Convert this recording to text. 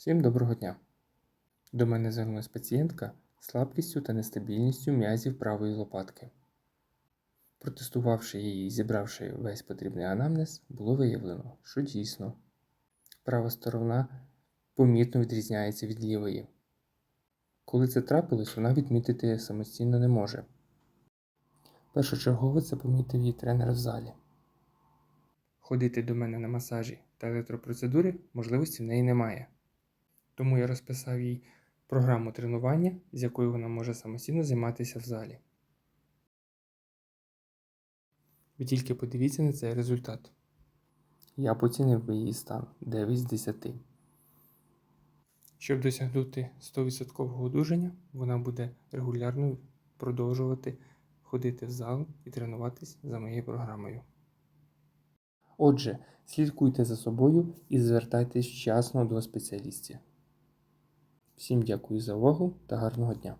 Всім доброго дня! До мене звернулася пацієнтка з слабкістю та нестабільністю м'язів правої лопатки. Протестувавши її і зібравши весь потрібний анамнез, було виявлено, що дійсно права сторона помітно відрізняється від лівої. Коли це трапилось, вона відмітити самостійно не може. Першочергово це помітив її тренер в залі. Ходити до мене на масажі та електропроцедури можливості в неї немає. Тому я розписав їй програму тренування, з якою вона може самостійно займатися в залі. Ви тільки подивіться на цей результат. Я поцінив її стан 9 з 10. Щоб досягнути 100% одужання, вона буде регулярно продовжувати ходити в зал і тренуватись за моєю програмою. Отже, слідкуйте за собою і звертайтесь вчасно до спеціалістів. Всім дякую за увагу та гарного дня!